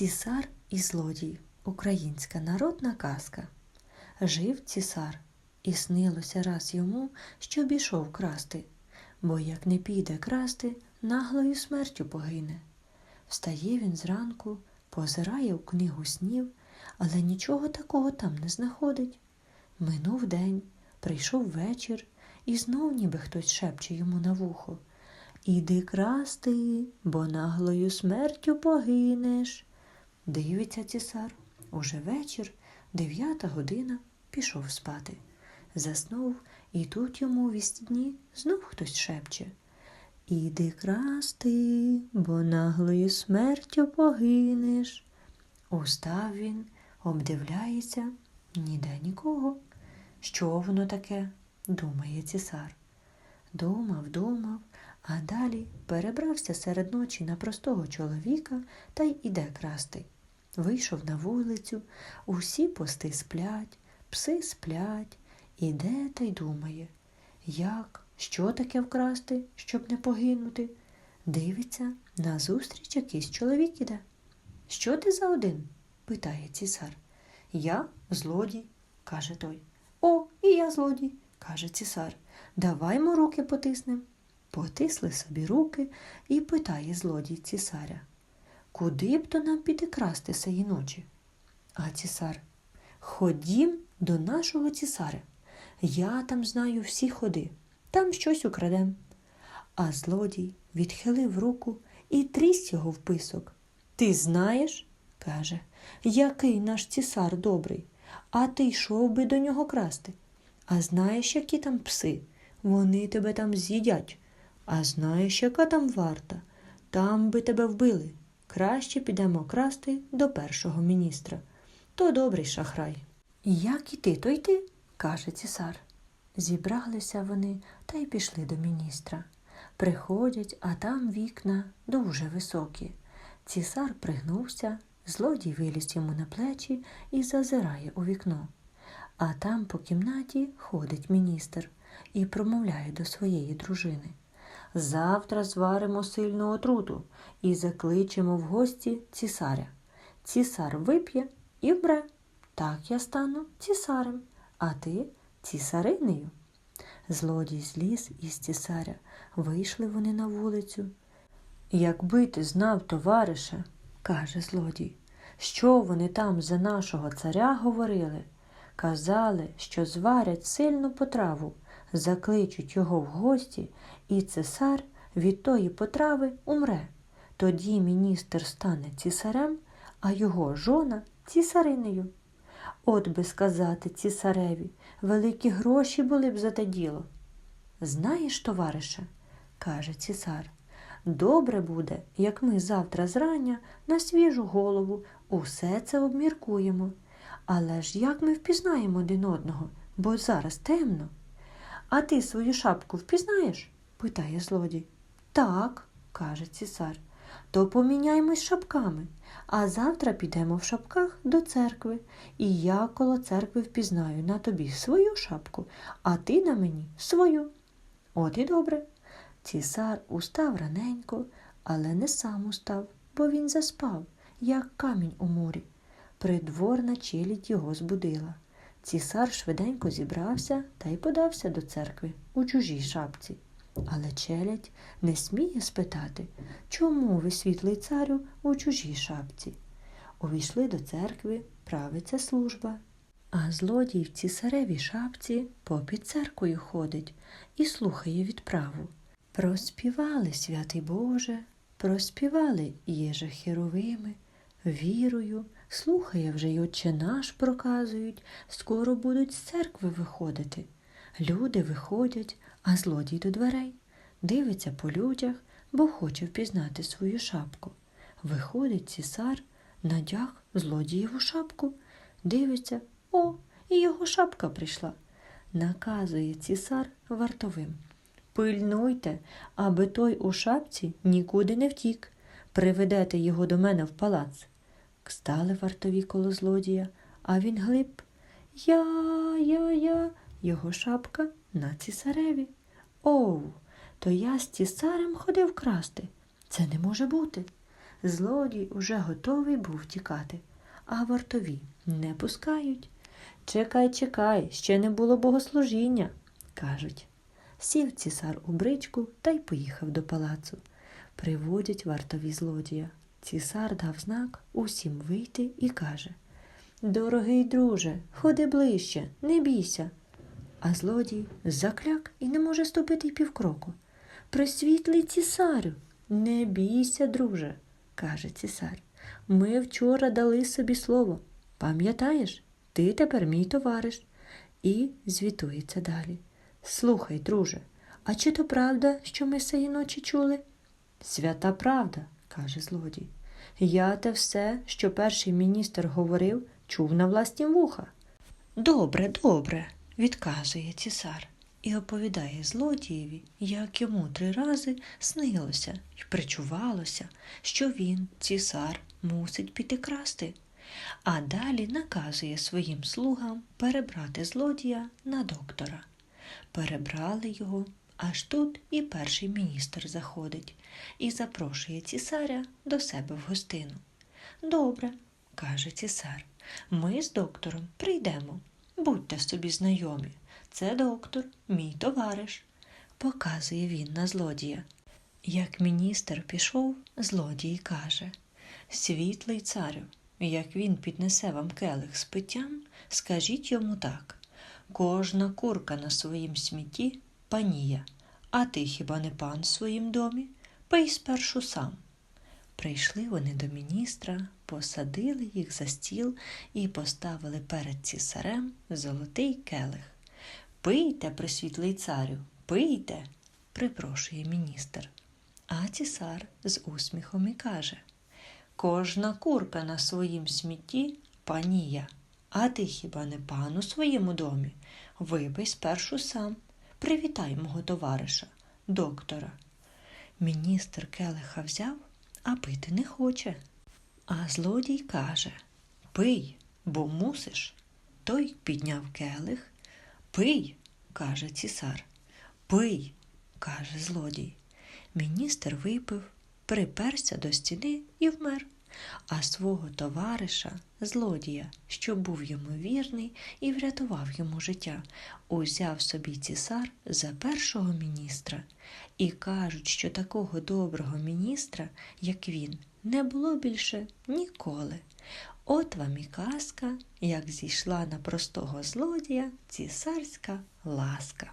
Цісар і злодій українська народна казка. Жив цісар, і снилося раз йому, що обійшов красти, бо як не піде красти, наглою смертю погине. Встає він зранку, позирає у книгу снів, але нічого такого там не знаходить. Минув день, прийшов вечір, і знов ніби хтось шепче йому на вухо. Іди красти, бо наглою смертю погинеш. Дивиться цісар. Уже вечір, дев'ята година, пішов спати. Заснув, і тут йому у вісні знов хтось шепче. Іди красти, бо наглою смертю погинеш. Устав він, обдивляється, ніде нікого. Що воно таке? думає цісар. Думав, думав, а далі перебрався серед ночі на простого чоловіка та й іде красти. Вийшов на вулицю, усі пости сплять, пси сплять, іде та й думає, як, що таке вкрасти, щоб не погинути. Дивиться, назустріч якийсь чоловік іде. Що ти за один? питає цісар. Я злодій, каже той. О, і я злодій, каже цісар. Даваймо руки потиснем. Потисли собі руки і питає злодій цісаря. Куди б то нам піти красти сеї ночі? А цісар. Ходім до нашого цісаря. Я там знаю всі ходи, там щось украдем. А злодій відхилив руку і тріс його в писок. Ти знаєш, каже, який наш цісар добрий, а ти йшов би до нього красти. А знаєш, які там пси? Вони тебе там з'їдять. А знаєш, яка там варта? Там би тебе вбили. Краще підемо красти до першого міністра. То добрий шахрай. Як іти, то йти, каже цісар. Зібралися вони та й пішли до міністра. Приходять, а там вікна дуже високі. Цісар пригнувся, злодій виліз йому на плечі і зазирає у вікно. А там по кімнаті ходить міністр і промовляє до своєї дружини. Завтра зваримо сильну отруту і закличемо в гості цісаря. Цісар вип'є і вбре. Так я стану цісарем, а ти цісаринею. Злодій зліз із цісаря. Вийшли вони на вулицю. Якби ти знав, товарише, каже злодій, що вони там за нашого царя говорили. Казали, що зварять сильну потраву, закличуть його в гості, і цесар від тої потрави умре. Тоді міністр стане цісарем, а його жона цісаринею. От би сказати цісареві, великі гроші були б за те діло. Знаєш, товарише, каже цісар, добре буде, як ми завтра зрання на свіжу голову усе це обміркуємо. Але ж як ми впізнаємо один одного, бо зараз темно. А ти свою шапку впізнаєш? питає злодій. Так, каже цісар, то поміняймось шапками, а завтра підемо в шапках до церкви, і я коло церкви впізнаю на тобі свою шапку, а ти на мені свою. От і добре. Цісар устав раненько, але не сам устав, бо він заспав, як камінь у морі. Придворна челядь його збудила. Цісар швиденько зібрався та й подався до церкви у чужій шапці. Але челядь не сміє спитати, чому ви, світлий царю, у чужій шапці. Увійшли до церкви, правиться служба. А злодій в цісаревій шапці попід церквою ходить і слухає відправу. Проспівали, святий Боже, проспівали єже херовими, вірою, слухає вже й отче наш проказують, скоро будуть з церкви виходити. Люди виходять, а злодій до дверей. Дивиться по людях, бо хоче впізнати свою шапку. Виходить цісар, надяг злодієву шапку, дивиться, о, і його шапка прийшла. Наказує цісар вартовим. Пильнуйте, аби той у шапці нікуди не втік. Приведете його до мене в палац. Стали вартові коло злодія, а він глиб. Я, я, я, його шапка на цісареві. Оу, то я з цісарем ходив красти. Це не може бути. Злодій уже готовий був тікати, а вартові не пускають. Чекай, чекай, ще не було богослужіння, кажуть. Сів цісар у бричку та й поїхав до палацу. Приводять вартові злодія. Цісар дав знак усім вийти і каже Дорогий друже, ходи ближче, не бійся. А злодій закляк і не може ступити й півкроку. Присвітлий цісарю, не бійся, друже, каже цісар. Ми вчора дали собі слово. Пам'ятаєш, ти тепер мій товариш. І звітується далі. Слухай, друже, а чи то правда, що ми сеї ночі чули? Свята правда, каже злодій. Я те все, що перший міністр говорив, чув на власні вуха. Добре, добре, відказує цісар і оповідає злодієві, як йому три рази снилося й причувалося, що він, цісар, мусить піти красти. А далі наказує своїм слугам перебрати злодія на доктора. Перебрали його, аж тут і перший міністр заходить і запрошує цісаря до себе в гостину. Добре, каже цісар, ми з доктором прийдемо. Будьте собі знайомі. Це доктор, мій товариш, показує він на злодія. Як міністр пішов, злодій каже Світлий царю, як він піднесе вам келих з питтям, скажіть йому так кожна курка на своїм смітті панія, а ти хіба не пан в своїм домі? Пий спершу сам. Прийшли вони до міністра, посадили їх за стіл і поставили перед цісарем золотий келих. Пийте, присвітлий царю, пийте, припрошує міністр. А цісар з усміхом і каже Кожна курка на своїм смітті панія, а ти хіба не пан у своєму домі? Випий спершу сам. Привітай мого товариша, доктора. Міністр келиха взяв, а пити не хоче. А злодій каже Пий, бо мусиш. Той підняв келих. Пий, каже цісар. Пий, каже злодій. Міністр випив, приперся до стіни і вмер. А свого товариша, злодія, що був йому вірний і врятував йому життя, узяв собі цісар за першого міністра. І кажуть, що такого доброго міністра, як він, не було більше ніколи. От вам і казка, як зійшла на простого злодія цісарська ласка.